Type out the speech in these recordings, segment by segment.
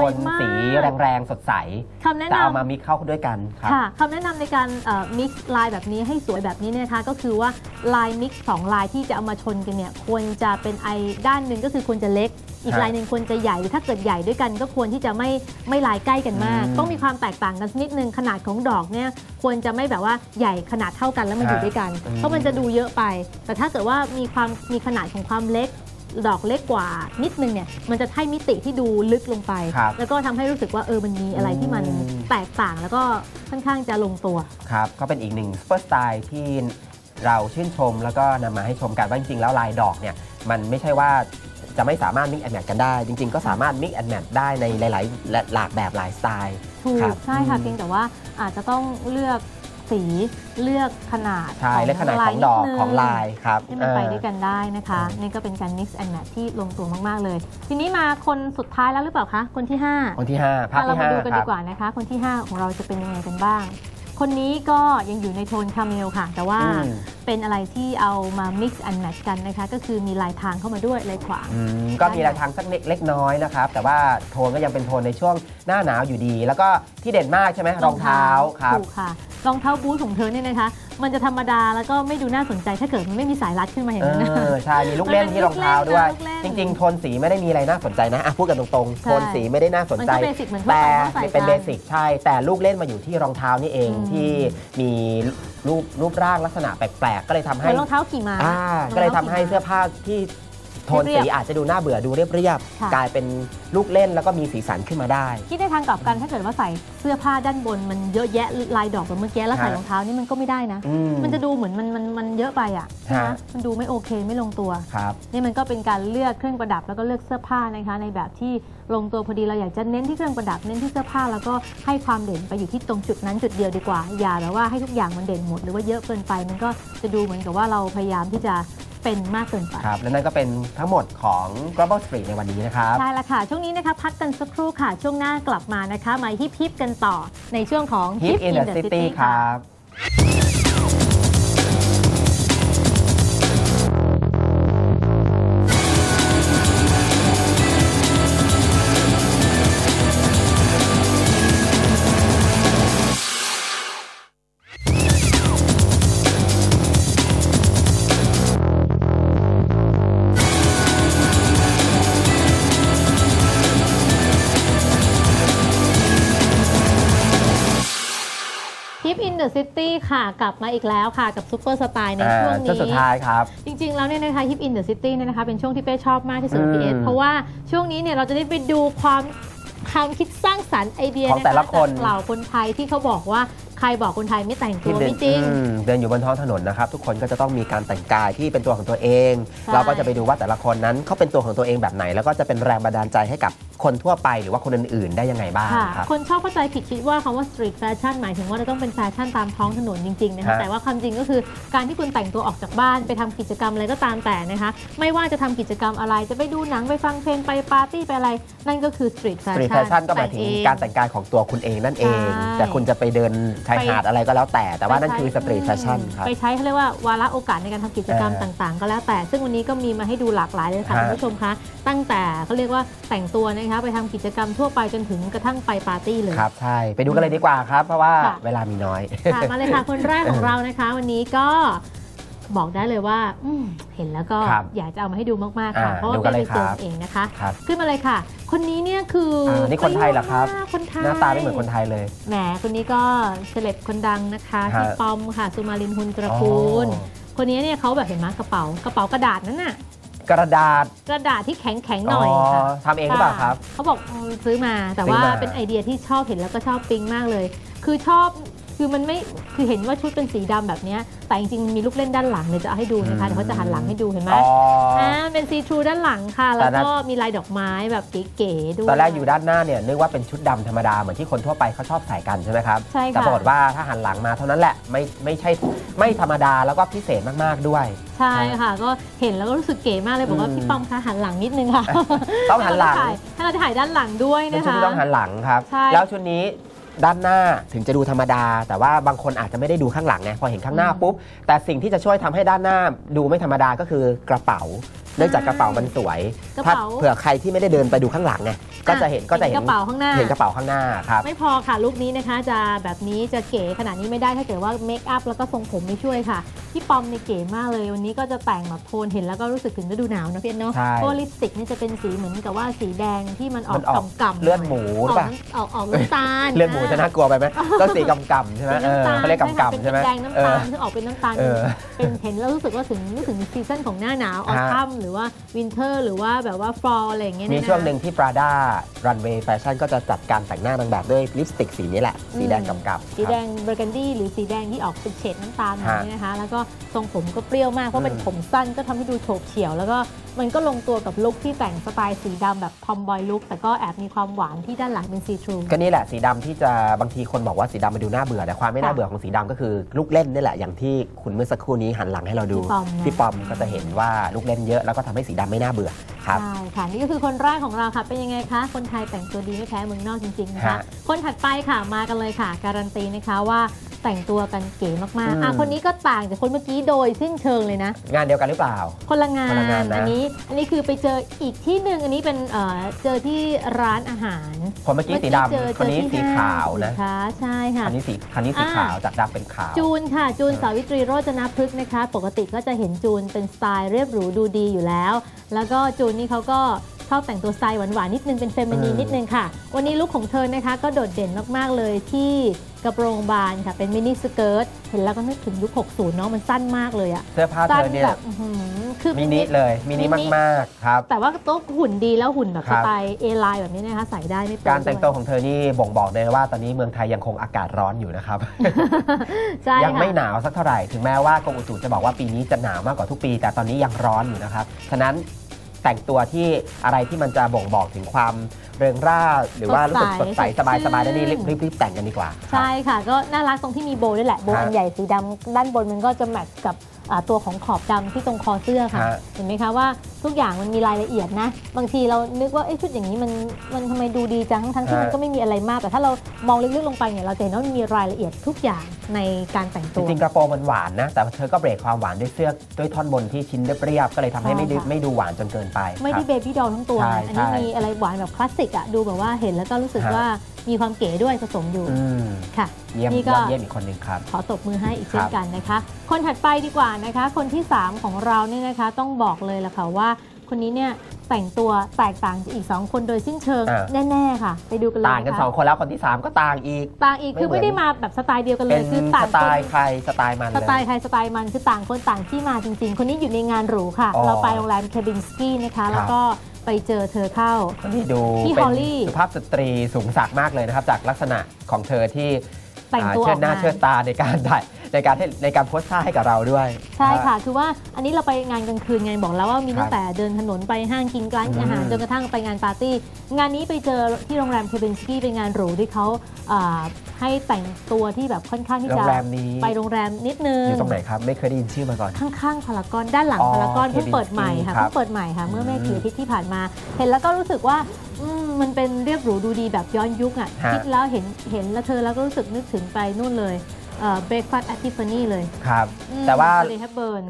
โทนสีแรงๆสดใสคำแนะจะนำเอามามิกเข้าด้วยกันครับค่ะคำแนะนำในการมิกซ์ลายแบบนี้ให้สวยแบบนี้เนี่ยนะคะก็คือว่าลายมิกซ์สองลายที่จะเอามาชนกันเนี่ยควรจะเป็นไอด้านหนึ่งก็คือควรจะเล็ก อีกฮะลายหนึ่งควรจะใหญ่หรือถ้าเกิดใหญ่ด้วยกัน ก็ควรที่จะไม่ไม่ลายใกล้กันมากอืมต้องมีความแตกต่างกันสักนิดนึงขนาดของดอกเนี่ยควรจะไม่แบบว่าใหญ่ขนาดเท่ากันแล้วมันอยู่ฮะด้วยกันอืมเพราะมันจะดูเยอะไป แต่ถ้าเกิดว่ามีความมีขนาดของความเล็ก ดอกเล็กกว่านิดนึงเนี่ยมันจะให้มิติที่ดูลึกลงไป ครับแล้วก็ทำให้รู้สึกว่าเออมันมีอะไรที่มันอืม แตกต่างแล้วก็ค่อนข้างจะลงตัว ครับ ก็เป็นอีกหนึ่งซูเปอร์สไตล์ที่เราชื่นชมแล้วก็นำมาให้ชมกันว่าจริงๆ แล้วลายดอกเนี่ย มันไม่ใช่ว่าจะไม่สามารถมิกแอนแมทกันได้ จริงๆ ก็สามารถมิกแอนแมทได้ในหลายๆและหลากแบบหลายสไตล์ ถูครักบใช่ค่ะอืมเพียงแต่ว่าอาจจะต้องเลือก สีเลือกขนาดใช่และขนาดของดอกของลายครับให้มันไปเออด้วยกันได้นะคะอืมนี่ก็เป็นการ mix and match ที่ลงตัวมากๆเลย ทีนี้มาคนสุดท้ายแล้วหรือเปล่าคะ คนที่ 5 คนที่5ภาพเราที่มาดู5กันคดีรับกว่านะคะ คนที่ 5 ของเราจะเป็นยังไงกันบ้าง คนนี้ก็ยังอยู่ในโทนคาเมลค่ะ แต่ว่าอืม เป็นอะไรที่เอามา mix and match กันนะคะ ก็คือมีลายทางเข้ามาด้วยลายขวาง อืมก็มีรายทางสักเล็กน้อยนะครับ แต่ว่าโทนก็ยังเป็นโทนในช่วงหน้าหนาวอยู่ดี แล้วก็ที่เด่นมากใช่ไหมรองเท้าครับ ถูกค่ะรองเท้าบูทของเธอเนี่ยนะคะ มันจะธรรมดาแล้วก็ไม่ดูน่าสนใจถ้าเกิดมันไม่มีสายรัดขึ้นมาอย่างเอนั้นนะ อใช่มีลูกเล่นที่รองเท้าด้วยลูกเล่นนะจลูกเล่นริง ๆ โทนสีไม่ได้มีอะไรน่าสนใจนะอะพูดกันตรงๆโทนสีไม่ได้น่าสนใจ มันก็เบสิกเหมือนทั่วแต่ไปที่เขาใส่เป็นกันเบสิกใช่ แต่ลูกเล่นมาอยู่ที่รองเท้านี่เองอืม ที่มีรูปรูปร่างลักษณะแปลกๆ ก็เลยทำเหให้มือนรองเท้าขี่ม้าอ่าก็เลยทำให้เสื้อผ้าที่ โทนเรีสียบๆอาจจะดูน่าเบื่อดูเรียบค่ะๆกลายเป็นลูกเล่นแล้วก็มีสีสันขึ้นมาได้คิดในทางกลับกันถ้าเกิดว่าใส่เสื้อผ้าด้านบนมันเยอะแยะลายดอกแบบเมื่อกี้แล้วใส่ฮะรองเท้านี่มันก็ไม่ได้นะอืมันจะดูเหมือนมันมันมันเยอะไปอะใช่ไหมฮะมันดูไม่โอเคไม่ลงตัวครับนี่มันก็เป็นการเลือกเครื่องประดับแล้วก็เลือกเสื้อผ้านะคะ ในแบบที่ลงตัวพอดีเราอยากจะเน้นที่เครื่องประดับเน้นที่เสื้อผ้าแล้วก็ให้ความเด่นไปอยู่ที่ตรงจุดนั้นจุดเดียวดีกว่า อย่าแบบว่าให้ทุกอย่างมันเด่นหมดหรือว่าเยอะเกินไป มันก็จะดูเหมือนกับว่าเราพยายามที่จะ เป็นมากเกินไป ครับ และนั่นก็เป็นทั้งหมดของ Global Street ในวันนี้นะครับ ใช่ละค่ะ ช่วงนี้นะคะพักกันสักครู่ค่ะ ช่วงหน้ากลับมานะคะ มาฮิปฮิปกันต่อในช่วงของ Hip in the City ครับ ดอะซิตี้ค่ะกลับมาอีกแล้วค่ะกับซูเปอร์สไตล์ในอ่าช่วงช่วงนี้สุดท้ายครับ จริง ๆ แล้วเนี่ยนะคะฮิปอินเดอะซิตี้เนี่ยนะคะเป็นช่วงที่เป้ชอบมากที่สุดอืมพีเอสเพราะว่าช่วงนี้เนี่ยเราจะได้ไปดูความความคิดสร้างสรรค์ไอเดียของแต่ละคนจากเหล่าคนไทยที่เขาบอกว่าใครบอกคนไทยไม่แต่งตัวเดิไม่จริงอืมเดินอยู่บนท้องถนนนะครับ ทุกคนก็จะต้องมีการแต่งกายที่เป็นตัวของตัวเองใช่เราก็จะไปดูว่าแต่ละคนนั้นเขาเป็นตัวของตัวเองแบบไหน แล้วก็จะเป็นแรงบันดาลใจให้กับ คนทั่วไปหรือว่าคนอื่นๆ ได้ยังไงบ้างค่ะครับ คนชอบเข้าใจผิดคิดว่าคำว่าสตรีทแฟชั่นหมายถึงว่าจะต้องเป็นแฟชั่นตามท้องถนนจริงๆนะคะฮะแต่ว่าความจริงก็คือการที่คุณแต่งตัวออกจากบ้านไปทำกิจกรรมอะไรก็ตามแต่นะคะไม่ว่าจะทำกิจกรรมอะไรจะไปดูหนังไปฟังเพลงไปปาร์ตี้ไปอะไร นั่นก็คือสตรีทแฟสตรีทชั่นแฟชั่นก็หมายถึงการแต่งกายของตัวคุณเองนั่นเองใช่แต่คุณจะไปเดินชายหาดอะไรก็แล้วแต่ แต่ว่านั่นคือสตรีทแฟชั่นครับไปใช้เขาเรียกว่าวาระโอกาสในการทำกิจกรรมเออต่างๆ ก็แล้วแต่ ซึ่งวันนี้ก็มีมาให้ดูหลากหลายเลยค่ะฮะคุณผู้ชมคะตั้งแต่เขาเรียกว่าแต่งตัวนะคะไปทำกิจกรรมทั่วไปจนถึงกระทั่งไปปาร์ตี้เลยครับใช่ไปดูกันเลยดีกว่าครับ เพราะว่าค่ะเวลามีน้อยค่ะมาเลยค่ะคนแรกของเรานะคะ วันนี้ก็บอกได้เลยว่าอืมเห็นแล้วก็ครับอยากจะเอามาให้ดูมาก ๆ ค่ะอ่าเพราะว่าดูกันไม่เลไปยเจอครับเองนะคะครับขึ้นมาเลยค่ะ คนนี้เนี่ยคืออานี่คนไทยเหรอครับคนไทยหน้าตาไม่เหมือนคนไทยเลยแหมคนนี้ก็เซเลบคนดังนะคะฮะพี่ปอมค่ะสุมาลินหุนตระกูลอ๋อคนนี้เนี่ยเขาแบบเห็นไหมกระเป๋ากระเป๋ากระดาษนั้นน่ะ กระดาษ กระดาษที่แข็งแข็งๆหน่อยค่ะทำเองหรือเปล่าครับ เขาบอกอืมซื้อมาแต่ซื้อว่ามา เป็นไอเดียที่ชอบเห็นแล้วก็ชอบปิ๊งมากเลย คือชอบ คือมันไม่คือเห็นว่าชุดเป็นสีดำแบบเนี้ยแต่จริงๆมันมีลูกเล่นด้านหลังเลยจะเอาให้ดูนะคะเดี๋ยวเขาจะหันหลังให้ดูเห็นไหมอ๋อออ่าเป็นซีทรูด้านหลังค่ะแต่แล้วนั้นก็มีลายดอกไม้แบบเก๋ๆด้วยตอนแรกอยู่ด้านหน้าเนี่ยนึกว่าเป็นชุดดำธรรมดาเหมือนที่คนทั่วไปเขาชอบใส่กันใช่ไหมครับใช่ค่ะแต่ปรากฏว่าถ้าหันหลังมาเท่านั้นแหละไม่ไม่ใช่ไม่ธรรมดาแล้วก็พิเศษมากๆด้วย ใช่ค่ะ ก็เห็นแล้วก็รู้สึกเก๋มากเลยบอกว่าอืมพี่ปอมคะหันหลังนิดนึงค่ะต้องหันหลังให้เราถ่ายด้านหลังด้วยเป็นนะชุดคะที่ต้องหันหลังครับใช่แล้วชุดนี้ ด้านหน้าถึงจะดูธรรมดา แต่ว่าบางคนอาจจะไม่ได้ดูข้างหลังไงพอเห็นข้างหน้าปุ๊บ แต่สิ่งที่จะช่วยทำให้ด้านหน้าดูไม่ธรรมดาก็คือกระเป๋า เนื่องจากกระเป๋ามันสวยกระถ้าเป๋าเผื่อใครที่ไม่ได้เดินไปดูข้างหลังไงก็จะเห็นก็จะเห็นกระเป๋าข้างหน้าเห็นกระเป๋าข้างหน้าครับไม่พอค่ะลุคนี้นะคะจะแบบนี้จะเก๋ขนาดนี้ไม่ได้ถ้าเกิดว่าเมคอัพแล้วก็ทรงผมไม่ช่วยค่ะ พี่ปอมเนี่ยเก๋มากเลย วันนี้ก็จะแต่งแบบโทนเห็นแล้วก็รู้สึกถึงฤดูหนาวนะพี่เอ็นเนาะใช่เพราะว่าลิปสติกเนี่ยจะเป็นสีเหมือนกับว่าสีแดงที่มันออมักนออกกำๆเลือดหมูอหรืออกเปล่า ออกออกน้ำตาลเลือดหมูจะน่ากลัวไปไหมก็สีกำกำๆใช่ไหมสีเออน้ำตาลเขาเรียกกำกำเป็นใช่ไหมแดงน้ำเอตาอลคือออกเป็นน้ำตาลเออเป็นเห็นแล้วรู้สึกว่าถึงนึกถึงซีซั่นของหน้าหนาวออฮะ ทัมหรือว่าวินเทอร์ หรือว่าแบบว่าฟลออะไรอย่างเงี้ยมีเยะ ช่วงหนึ่งที่ Prada Runway Fashion ก็จะจัดการแต่งหน้านางแบบด้วยลิปสติกสีนี้แหละ สีแดงกำกับ สีแดงเบอร์กันดี้หรือสีแดงที่ออกเป็นเฉดน้ำตาลแบบฮะนี้นะคะ แล้วก็ทรงผมก็เปรี้ยวมาก เพราะเป็นอืมผมสั้นก็ทำให้ดูโฉบเฉี่ยว แล้วก็มันก็ลงตัวกับลุคที่แต่งสไตล์สีดำแบบทอมบอยลุคแต่ก็แอบมีความหวานที่ด้านหลังเป็นซีทรูก็นี่แหละสีดำที่จะบางทีคนบอกว่าสีดำมันดูน่าเบื่อแต่ความไม่น่าค่ะเบื่อของสีดำก็คือลูกเล่นนี่แหละอย่างที่คุณเมื่อสักครู่นี้หันหลังให้เราดูพี่ปอมนะพี่ปอมก็จะเห็นว่าลูกเล่นเยอะแล้วก็ทำให้สีดำไม่น่าเบื่อครับใช่ค่ะนี่ก็คือคนแรกของเราค่ะเป็นยังไงคะ คนไทยแต่งตัวดีไม่แพ้เมืองนอกจริงๆนะคะฮะคนถัดไปค่ะมากันเลยค่ะ การันตีนะคะว่า แต่งตัวกันเก๋มากอืมๆอะ คนนี้ก็ต่างจากคนเมื่อกี้โดยสิ้นเชิงเลยนะ งานเดียวกันหรือเปล่า คนละงาน คนละงานนะ อันี้ อันนี้คือไปเจออีกที่หนึ่งอันนี้เป็นเอ่อเจอที่ร้านอาหาร คนเมื่อกี้สีเจอดำคนนี้เจอสีที่ขาวนะห้างสิคะใช่ค่ะ คันนี้สีคันนี้สีอ่า ขาวจากดำเป็นขาว จูนค่ะ จูนเออสาวิตรีโรจนพฤกษ์นะคะ ปกติก็จะเห็นจูนเป็นสไตล์เรียบหรูดูดีอยู่แล้ว แล้วก็จูนนี่เขาก็ ชอบแต่งตัวสไตล์หวานๆนิดนึงเป็นเฟมินีนอืมนิดนึงค่ะ วันนี้ลุคของเธอนะคะก็โดดเด่นมากๆเลยที่กระโปรงบานค่ะเป็นมินิสเกิร์ตเห็นแล้วก็นึกถึงยุค 60 เนาะมันสั้นมากเลยอะเสื้อผ้าเธสั้นอเนี่ยแบบอื้อหือคือมินิเลยมินิมินิมากๆครับ แต่ว่าโต๊ะหุ่นดีแล้วหุ่นแบบครัสบไตล์เอไลน์แบบนี้นะคะใส่ได้ไม่เปลืการแต่งตัวด้วยของเธอนี่บ่งบอกเลยว่าตอนนี้เมืองไทยยังคงอากาศร้อนอยู่นะครับใช่ยังค่ะไม่หนาวสักเท่าไหร่ถึงแม้ว่ากรมอุตุจะบอกว่าปีนี้จะหนาวมากกว่าทุกปี แต่ตอนนี้ยังร้อนอยู่นะครับฉะนั้น แต่งตัวที่อะไรที่มันจะบ่งบอกถึงความเริงร่า หรือว่ารู้สึกสดใสสบายสบายได้นี่รีบรีบรีบแต่งกันดีกว่า ใช่ค่ะ ก็น่ารักตรงที่มีโบว์ด้วยแหละโบว์ฮะอันใหญ่สีดำด้านบนมันก็จะแมทช์กับอ่า ตัวของขอบดำที่ตรงคอเสื้อค่ะฮะเห็นไหมคะว่าทุกอย่างมันมีรายละเอียดนะ บางทีเรานึกว่าเอ๊ะชุดอย่างนี้มันมันทำไมดูดีจังทั้งๆที่ฮะมันก็ไม่มีอะไรมาก แต่ถ้าเรามองลึกๆลงไปเนี่ยเราจะเห็นว่ามันมีรายละเอียดทุกอย่างในการแต่งจตัวริงๆกระโปรงมันหวานนะ แต่เธอก็เบรกความหวานด้วยเสื้อด้วยท่อนบนที่ชิ้นเรียบๆก็เลยทำให้ไม่ดูใช่ค่ะไม่ดูหวานจนเกินไป ไม่คได้รับเบบี้ดอลทั้งตัวใช่นะอันนี้ใช่มีอะไรหวานแบบคลาสสิกอะดูแบบว่าเห็นแล้วก็รู้สึกฮะว่า มีความเก๋ด้วยผสมอยู่อืมค่ะ เยี่ยมนี่ก็ ยอดเยี่ยมอีกคนหนึ่งครับ ขอตบมือให้อีกเช่คนรับกันนะคะ คนถัดไปดีกว่านะคะ คนที่ 3 ของเราเนี่ยนะคะ ต้องบอกเลยละค่ะว่า คนนี้เนี่ยแต่งตัวแตกต่างจากอีก 2 คนโดยสิ้นเชิงอ่าแน่ๆค่ะ ไปดูกันเลยต่างกันนะคะสองคนแล้วคนที่สามก็ต่างอีก ต่างอีกคือไม่ไม่เหมือน ได้มาแบบสไตล์เดียวกันเลเป็ยนคือสต่างไตคน ล์ใครสไตล์มันสเลย ไตล์ใครสไตล์มันคือต่างคนต่างที่มาจริงๆ คนนี้อยู่ในงานหรูค่ะ อ๋อเราไปโรงแรมเคบินสกี้นะคะแล้วก็ ไปเจอเธอเข้าคนที่ดูพี่เป็นฮอลลี่ สุภาพสตรีสูงสักดิ์มากเลยนะครับ จากลักษณะของเธอที่แต่งตัวอ่าเชิดหน้าออกมา เชิดตาในการถ่ายในการให้ในการโพสท่าให้กับเราด้วย ใช่ค่ะ คือว่าอันนี้เราไปงานกลางคืนไงบอกแล้วว่ามีตั้คงรับแต่เดินถนนไปห้างกินร้านอืมอาหารจนกระทั่งไปงานปาร์ตี้ งานนี้ไปเจอที่โรงแรมเคเบนสกี้เป็นงานหรูที่เขาอ่า ให้แต่งตัวที่แบบค่อนข้างที่โรจะงแรมนี้ไปโรงแรมนิดนึง อยู่ตรงไหนครับ ไม่เคยได้ยินชื่อมาก่อน ข้างๆพารากอนด้านหลังอ๋อพารากอนเพิ่ง Kempinski เปิดใหม่ค่ะครับเพิ่งเปิดใหม่ค่ะ เมื่อไม่อืมกี่อาทิตย์ที่ผ่านมา เห็นแล้วก็รู้สึกว่าอืมมันเป็นเรียบหรูดูดีแบบย้อนยุคอะฮะคิดแล้วเห็นเห็นแล้วเธอแล้วก็รู้สึกนึกถึงไปนู่นเลย เบรกฟาสต์แอตติฟานี่เลยครับอืมแต่ว่าเลแฮปเบิร์น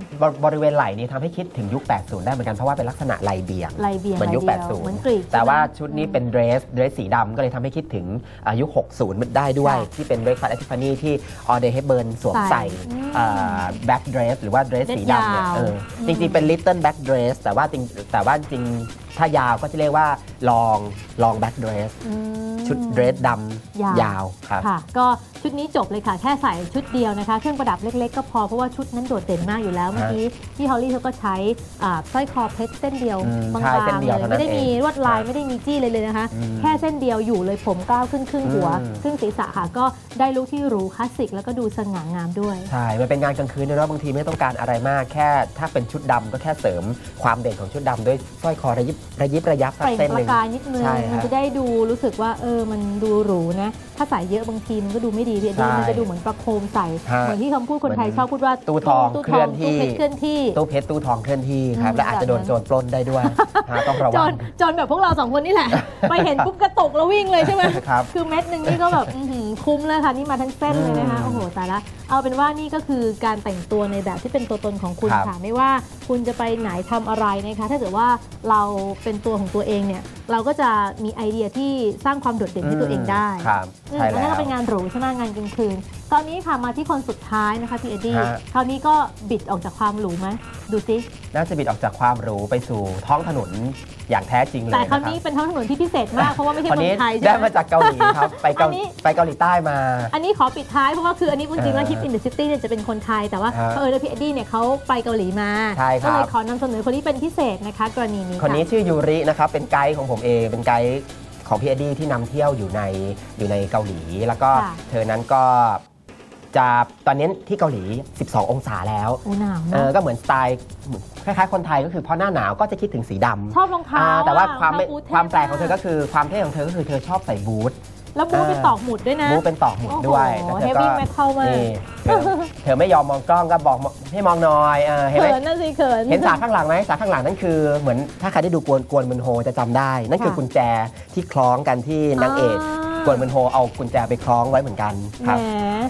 บริเวณไหล่นี้ทำให้คิดถึงยุค 80 ได้เหมือนกัน เพราะว่าเป็นลักษณะไหลเบี่ยงลายเบียงเหมือนยุคลาดีวเหมือนกรีก80แต่ว่าใช่ไหมชุดนี้เป็นเดรสเดรสสีดำก็เลยทำให้คิดถึงอายุค 60ได้ด้วยค่ะที่เป็นเบรกฟาสต์แอตติฟานี่ที่ออเดย์เฮเบิร์นสวมใส่ใส่อืมแบ็กเดรสหรือว่าเดรสเดรสสีดำเนี่ยยาวเอออืมจริงๆเป็นลิตเติ้ลแบ็กเดรสแต่ว่าจริงแต่ว่าจริงถ้ายาวก็จะเรียกว่าลองลองแบ็กเดรสอืม ชุดเดรสดยาวำยาวครับค่ะ ก็ชุดนี้จบเลยค่ะ แค่ใส่ชุดเดียวนะคะ เครื่องประดับเล็ก ๆ ก็พอเพราะว่าชุดนั้นโดดเด่นมากอยู่แล้วเมื่อกี้พี่ฮอลลี่เขาก็ใช้อ่าสร้อยคอเพชรเส้นเดียวอืมบางใช่เส้นๆเดีเลยวยเท่านั้นไม่ได้มีเองลวดลายครับไม่ได้มีจี้เลยเลยนะคะอืมแค่เส้นเดียวอยู่เลยผมก้าวขึ้นครึ่งหัวอืมครึ่งศีรษะค่ะก็ได้ลุคที่หรูคลาสสิกแล้วก็ดูสง่างามด้วยใช่มันเป็นงานกลางคืนด้วยเนอะบางทีไม่ต้องการอะไรมากแค่ ถ้าเป็นชุดดำก็แค่เสริมความเด่นของชุดดำด้วยสร้อยคอระยิบระยิบระยับสักเปล่งเส้นปหระนึ่งกายนิดนึงใช่ฮะมันจะได้ดูรู้สึกว่าเอออมันดูหรูนะ ถ้าใส่เยอะบางทีมันก็ดูไม่ดีพี่เอ็ดดี้ใช่มันจะดูเหมือนประโคมใส่ฮะเหมือนที่คำพูดคนไทยเหมือนชอบพูดว่าตู้ทองตู้เคลื่อนที่ตู้เพชรเคลื่อนที่ตู้เพชรตู้ทองเคลื่อนที่ครับอืมและอาจจะโดนแบบนั้นโจรปล้นได้ด้วยฮะต้องระจวังนจนแบบพวกเราสองคนนี่แหละ ไปเห็นปุ๊บกระตกแล้ววิ่งเลยใช่ไหมครับคือเม็ดหนึ่งนี่ก็แบบอื้อหือคุ้มเลยค่ะนี่มาทั้งเส้นเลยนะคะอืมโอ้โหตายละเอาเป็นว่านี่ก็คือการแต่งตัวในแบบที่เป็นตัวตนของคุณครับค่ะไม่ว่าคุณจะไปไหนทำอะไรนะคะถ้าเกิดว่าเราเป็นตัวของตัวเองเนี่ย เราก็จะมีไอเดียที่สร้างความโดดเด่นให้ตัวเองได้ครับอืมใช่อันแล้นั้นวก็เป็นงานหรูใช่ไหมงานกลางคืน ตอนนี้ค่ะมาที่คนสุดท้ายนะคะพี่เอ็ดดี้ฮะ คราวนี้ก็บิดออกจากความหรูไหมดูซิน่าจะบิดออกจากความหรูไปสู่ท้องถนน อย่างแท้จริงเลยแต่นะคราวครันี้บเป็นท้องถนนที่พิเศษมากเพราะว่าไม่ใช่คนเมืนี้องไทยใช่ได้ไหมมาจากเกาหลีครับไปเกาอันนี้ไปเกาหลีใต้มา อันนี้ขอปิดท้ายเพราะว่าคืออันนี้จริงๆแล้วเออฮิปอินเดอะซิตี้เนี่ยจะเป็นคนไทยแต่ว่าฮะเออพี่เอ็ดดี้เนี่ยเขาไปเกาหลีมาใช่ครับก็เลยขอนำเสนอคนที่เป็นพิเศษนะคะกรณีนี้คนนี้ะชื่อยูรินะครับเป็นไกด์ของผมเองเป็นไกด์ของพี่เอ็ดดี้ที่นำเที่ยวอยู่ในอยู่ในเกาหลี แล้วก็เธอนั้นก็ จะตอนนี้ที่เกาหลี 12 องศาแล้วโอ้หนาวเอนะอก็เหมือนสไตล์คล้ายๆคนไทยก็คือพอหน้าหนาวก็จะคิดถึงสีดำชอบรองเท้าอ่าแต่ว่าความรไม่องเท้บูทเท่ความแปลกของเธอมก็คือความเท่ของเธอก็คือเธอชอบใส่บูท แล้วบูทเออเป็นตอกหมุดด้วยนะ บูทเป็นตอกหมุดด้วยโอ้โหแล้วเธอก็ heavy metal มาก นี่เธอเธอไม่ยอมมองกล้องก็บอกให้มองหน่อยเออเห็นไหมเขินน่ะสิเขิน เห็นฉากข้างหลังไหมฉากข้างหลังนั่นคือเหมือนถ้าใครได้ดูกวนกวนมืนโฮจะจำได้ นั่นคือค่ะกุญแจที่คล้องกันที่นางเอกอ่าก วนมืนโฮเอากุญแจไปคล้องไว้เหมือนกันแหครับม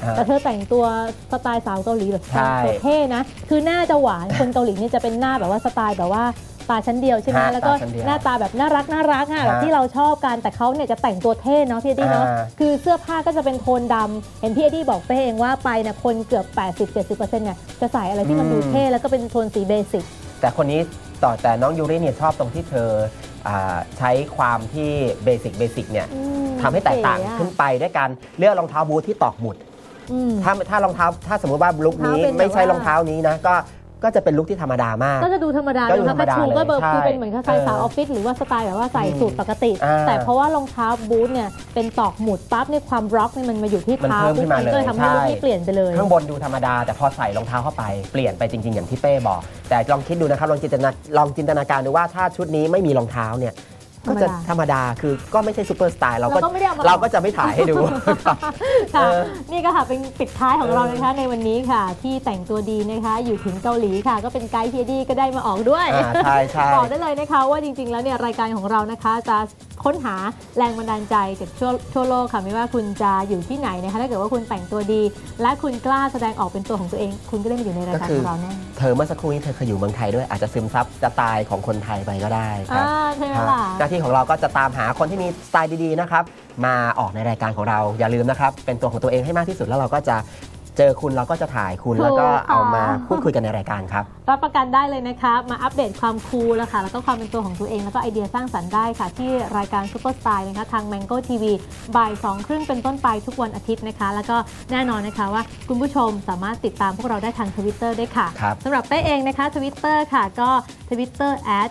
ฮะแต่เธอแต่งตัวสไตล์สาวเกาหลีแบบใช่ตัวเท่นะ คือหน้าจะหวาน คนเกาหลีเนี่ยจะเป็นหน้าแบบว่าสไตล์แบบว่าตาชั้นเดียวใช่ไหมฮะแล้วก็ตาชั้นเดียวหน้าตาแบบน่ารักน่ารักอะฮะแบบที่เราชอบกันแต่เขาเนี่ยจะแต่งตัวเท่เนาะพี่เอ็ดดี้เนาะอ่า คือเสื้อผ้าก็จะเป็นโทนดำเห็นพี่เอ็ดดี้บอกเป้เองว่าไปเนี่ยคนเกือบ 80-70%เนี่ยจะใส่อะไรที่มันดูเท่แล้วก็เป็นโทนสีเบสิก แต่คนนี้ต่อแต่น้องยูริเนี่ยชอบตรงที่เธออ่าใช้ความที่เบสิกเบสิกเนี่ยอืม ทำให้แตกต่างเก๋อะขึ้นไปด้วยการเลือกรองเท้าบูทที่ตอกหมุดอืมถ้าถ้ารองเท้าถ้าสมมติว่าลุคนี้เท้าเป็นแบบไม่ใช่ว่ารองเท้านี้นะก็ก็จะเป็นลุคที่ธรรมดามาก ก็จะดูธรรมดาก็ดูดูธรรมดาชูก็แบบเลยคือใช่เป็นเหมือนคล้ายๆสาวออฟฟิศหรือว่าสไตล์แบบว่าใส่อืมสูทปกติอ่าแต่เพราะว่ารองเท้าบูทเนี่ยเป็นตอกหมุดปั๊บเนี่ยความร็อกเนี่ยมันมาอยู่ที่มันเท้าเพิ่มขึ้นมาก็เลยเลยทำให้ลุคใช่ที่เปลี่ยนไปเลย ข้างบนดูธรรมดา แต่พอใส่รองเท้าเข้าไปเปลี่ยนไปจริงๆอย่างที่เป้บอก แต่ลองคิดดูนะครับลองจินตนาลองจินตนาการดูว่าถ้าชุดนี้ไม่มีรองเท้าเนี่ย ก็จะธรรมดาคือก็ไม่ใช่ซูเปอร์สไตล์เราเราก็ก็ไม่ได้เอามาเราก็จะไม่ถ่ายให้ดูค่ะเออนี่ก็ค่ะเป็นปิดท้ายของเราเออนะคะในวันนี้ค่ะ ที่แต่งตัวดีนะคะ อยู่ถึงเกาหลีค่ะ ก็เป็นไกด์พีดีก็ได้มาออกด้วยอ่าใช่ใช่บอกได้เลยนะคะว่าจริง ๆ แล้วเนี่ยรายการของเรานะคะจะ ค้นหาแรงบันดาลใจจากทั่วทั่วโลกค่ะไม่ว่าคุณจะอยู่ที่ไหนนะคะถ้าเกิดว่าคุณแต่งตัวดี และคุณกล้าแสดงออกเป็นตัวของตัวเอง คุณก็ได้มาอยู่ในรายการของเราแน่เธอเมื่อสักครู่นี้เธอเคยอยู่เมืองไทยด้วยอาจจะซึมซับสไตล์ของคนไทยไปก็ได้ครับอ่าใช่ไหมครับล่ะหน้าที่ของเราก็จะตามหาคนที่มีสไตล์ดีๆนะครับมาออกในรายการของเราอย่าลืมนะครับเป็นตัวของตัวเองให้มากที่สุดแล้วเราก็จะ เจอคุณเราก็จะถ่ายคุณถูกแล้วก็เอาค่ะมาพูดคุยกันในรายการครับรับประกันได้เลยนะคะมาอัปเดตความคูลแล้วค่ะแล้วก็ความเป็นตัวของตัวเองแล้วก็ไอเดียสร้างสรรค์ได้ค่ะ ที่รายการ Super Style นะคะทาง Mango TV บ่าย2ครึ่งเป็นต้นไปทุกวันอาทิตย์นะคะ แล้วก็แน่นอนนะคะว่าคุณผู้ชมสามารถติดตามพวกเราได้ทางทวิตเตอร์ได้ค่ะครับสำหรับเป้เองนะคะทวิตเตอร์ค่ะก็ทวิตเตอร์แอด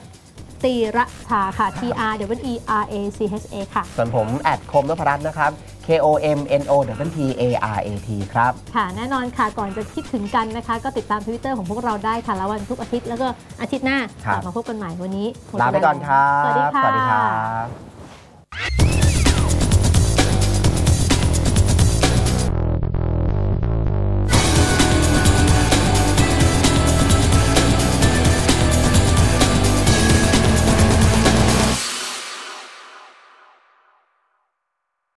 ตีระชาค่ะ T R W E R A C H A ค่ะ ส่วนผมแอดคมนพรัตน์นะครับ K O M N O W T A R A T ครับ ค่ะ แน่นอนค่ะ ก่อนจะคิดถึงกันนะคะ ก็ติดตามทวิตเตอร์ของพวกเราได้ค่ะ แล้ววันทุกอาทิตย์ แล้วก็อาทิตย์หน้าครับกลับมาพบกันใหม่วันนี้หมดลาไปก่อนครับ สวัสดีค่ะสวัสดีครับ